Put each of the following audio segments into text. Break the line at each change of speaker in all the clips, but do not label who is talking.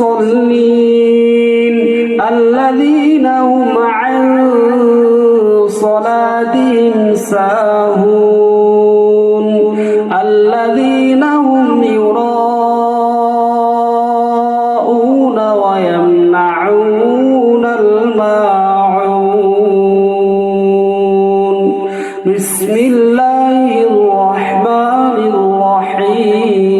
للمصلين الذين هم عن صلاتهم ساهون الذين هم يراءون ويمنعون الماعون بسم الله الرحمن الرحيم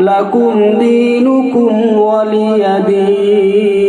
লাকুম দিনুকুম ওয়ালিয়া দিন